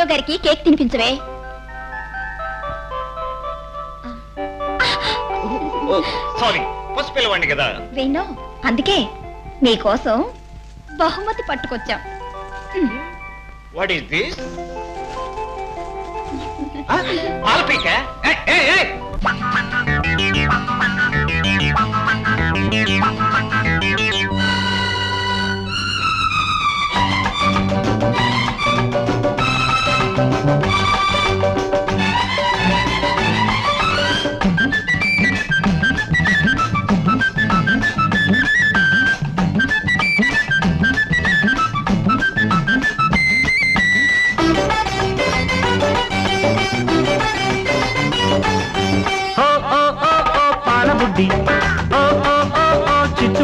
Hero గారికి cake తినిపించవే. Sorry first పిలవండి కదా. వేణు అందుకే నీకోసం బహుమతి పట్టుకొచ్చాం. వాట్ ఈస్ దిస్ ఆల్పిక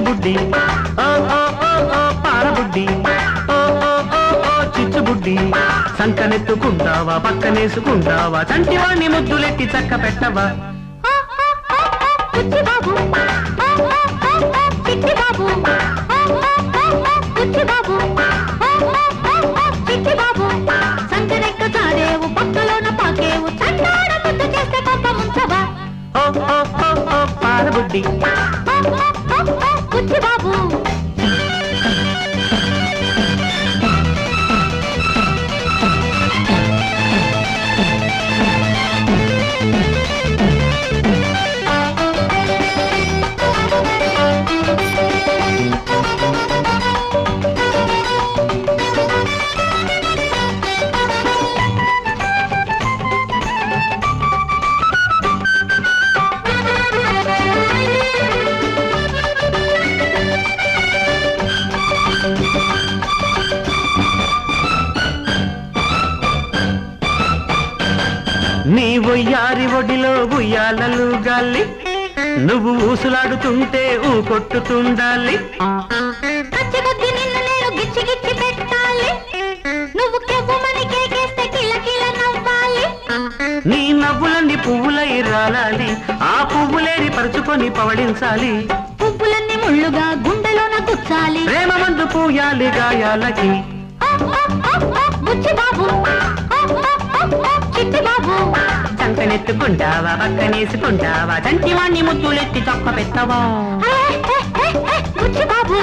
చిచ్చుబుడ్డి ఓ ఓ ఓ ఓ పాలబుడ్డి ఓ ఓ ఓ ఓ చిచ్చుబుడ్డి సంకనెత్తుకుంటావా పక్కనేసుకుంటావా చంటివాణ్ణి ముద్దులెట్టి చక్క పెట్టవా బాబు బాబు పాలబుడ్డి బుచ్చి బాబు నీ ఒయ్యారి ఒడిలో ఉయ్యాలలు గాలి. నువ్వు ఊసులాడుతుంటే ఊ కొట్టుతుండాలి. నీ నవ్వులన్నీ పువ్వులై రాలాలి. ఆ పువ్వులేరి పరుచుకొని పవళించాలి. పువ్వులన్నీ ముళ్ళుగా గుండెలోన గుచ్చాలి. ప్రేమ మందు పూయాలి గాయాలకి. బాబు. చిట్టి బాబు చంకనెత్తుకుంటావా పక్కనేసుకుంటావా? చంటివాణ్ణి ముద్దులెత్తి చొక్క పెట్టవా బుచ్చి బాబు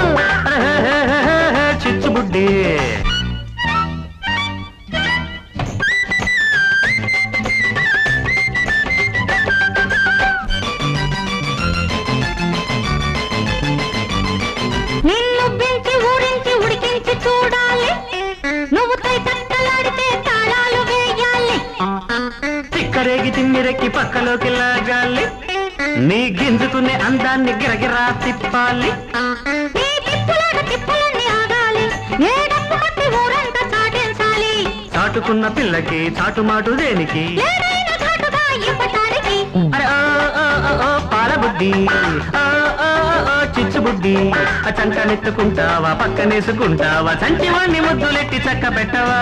పక్కలోకి లాగాలి. నీ గింజుకునే అందాన్ని గిరగిరా తిప్పాలి. చాటుకున్న పిల్లకి చాటుమాటు దేనికి? ఓ, ఓ, చిచ్చుబుడ్డి. ఆ చంకనెత్తుకుంటావా పక్కనేసుకుంటావా చంటివాణ్ణి ముద్దులెట్టి చక్క పెట్టవా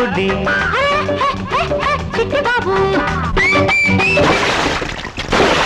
బాబుది చిట్టి బాబు.